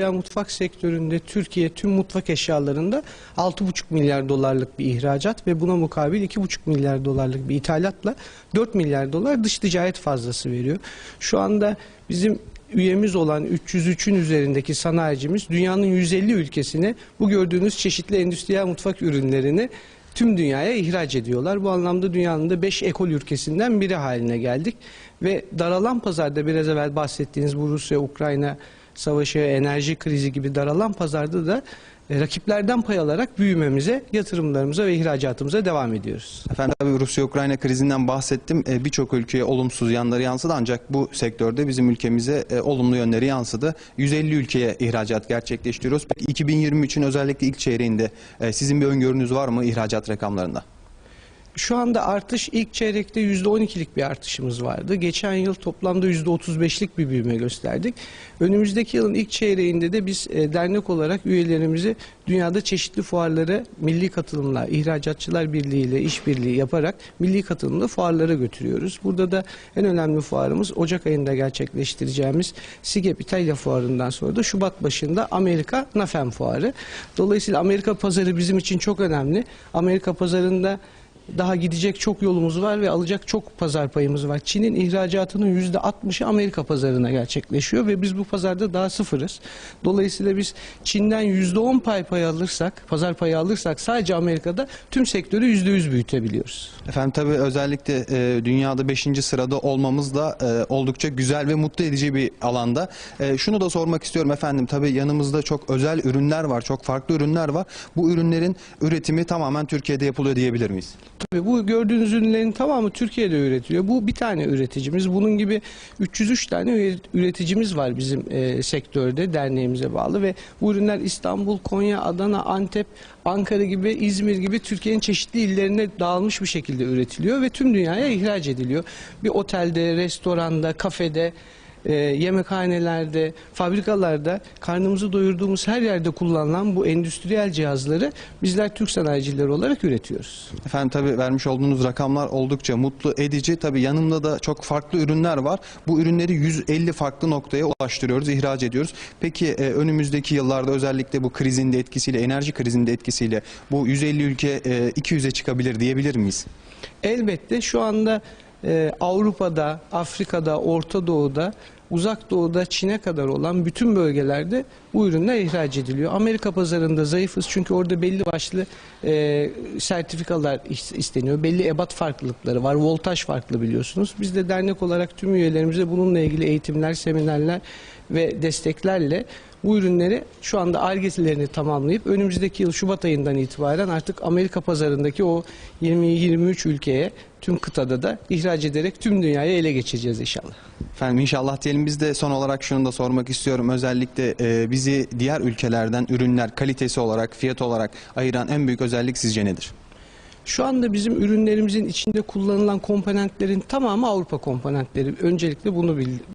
veya mutfak sektöründe Türkiye tüm mutfak eşyalarında 6,5 milyar dolarlık bir ihracat ve buna mukabil 2,5 milyar dolarlık bir ithalatla 4 milyar dolar dış ticaret fazlası veriyor. Şu anda bizim üyemiz olan 303'ün üzerindeki sanayicimiz dünyanın 150 ülkesine bu gördüğünüz çeşitli endüstriyel mutfak ürünlerini tüm dünyaya ihraç ediyorlar. Bu anlamda dünyanın da 5 ekol ülkesinden biri haline geldik. Ve daralan pazarda biraz evvel bahsettiğiniz bu Rusya-Ukrayna savaşı, enerji krizi gibi daralan pazarda da e, rakiplerden pay alarak büyümemize, yatırımlarımıza ve ihracatımıza devam ediyoruz. Efendim tabii Rusya-Ukrayna krizinden bahsettim. E, Birçok ülkeye olumsuz yanları yansıdı ancak bu sektörde bizim ülkemize e, olumlu yönleri yansıdı. 150 ülkeye ihracat gerçekleştiriyoruz. Peki 2023'ün özellikle ilk çeyreğinde sizin bir öngörünüz var mı ihracat rakamlarında? Şu anda artış ilk çeyrekte %12'lik bir artışımız vardı. Geçen yıl toplamda %35'lik bir büyüme gösterdik. Önümüzdeki yılın ilk çeyreğinde de biz e, dernek olarak üyelerimizi dünyada çeşitli fuarlara milli katılımla, İhracatçılar Birliği ile işbirliği yaparak milli katılımla fuarlara götürüyoruz. Burada da en önemli fuarımız Ocak ayında gerçekleştireceğimiz SIGEP İtalya fuarından sonra da Şubat başında Amerika NAFEM fuarı. Dolayısıyla Amerika pazarı bizim için çok önemli. Amerika pazarında daha gidecek çok yolumuz var ve alacak çok pazar payımız var. Çin'in ihracatının yüzde 60'ı Amerika pazarına gerçekleşiyor ve biz bu pazarda daha sıfırız. Dolayısıyla biz Çin'den yüzde 10 pay pay alırsak, pazar payı alırsak sadece Amerika'da tüm sektörü yüzde 100 büyütebiliyoruz. Efendim tabii özellikle e, dünyada 5. sırada olmamız da e, oldukça güzel ve mutlu edici bir alanda. E, şunu da sormak istiyorum efendim tabii yanımızda çok özel ürünler var, çok farklı ürünler var. Bu ürünlerin üretimi tamamen Türkiye'de yapılıyor diyebilir miyiz? Tabii bu gördüğünüz ürünlerin tamamı Türkiye'de üretiliyor. Bu bir tane üreticimiz. Bunun gibi 303 tane üre- üreticimiz var bizim e, sektörde derneğimize bağlı ve bu ürünler İstanbul, Konya, Adana, Antep, Ankara gibi, İzmir gibi Türkiye'nin çeşitli illerine dağılmış bir şekilde üretiliyor ve tüm dünyaya ihraç ediliyor. Bir otelde, restoranda, kafede, e, yemekhanelerde, fabrikalarda karnımızı doyurduğumuz her yerde kullanılan bu endüstriyel cihazları bizler Türk sanayicileri olarak üretiyoruz. Efendim tabii vermiş olduğunuz rakamlar oldukça mutlu edici. Tabii yanımda da çok farklı ürünler var. Bu ürünleri 150 farklı noktaya ulaştırıyoruz, ihraç ediyoruz. Peki e, önümüzdeki yıllarda özellikle bu krizin de etkisiyle, enerji krizinin de etkisiyle bu 150 ülke e, 200'e çıkabilir diyebilir miyiz? Elbette şu anda e, Avrupa'da, Afrika'da, Orta Doğu'da, Uzak Doğu'da, Çin'e kadar olan bütün bölgelerde bu ürünler ihraç ediliyor. Amerika pazarında zayıfız çünkü orada belli başlı e, sertifikalar is- isteniyor. Belli ebat farklılıkları var. Voltaj farklı biliyorsunuz. Biz de dernek olarak tüm üyelerimize bununla ilgili eğitimler, seminerler ve desteklerle bu ürünleri şu anda argesilerini tamamlayıp önümüzdeki yıl Şubat ayından itibaren artık Amerika pazarındaki o 20-23 ülkeye tüm kıtada da ihraç ederek tüm dünyaya ele geçeceğiz inşallah. Efendim inşallah diyelim biz de son olarak şunu da sormak istiyorum. Özellikle e, bizi diğer ülkelerden ürünler kalitesi olarak, fiyat olarak ayıran en büyük özellik sizce nedir? Şu anda bizim ürünlerimizin içinde kullanılan komponentlerin tamamı Avrupa komponentleri. Öncelikle bunu bil-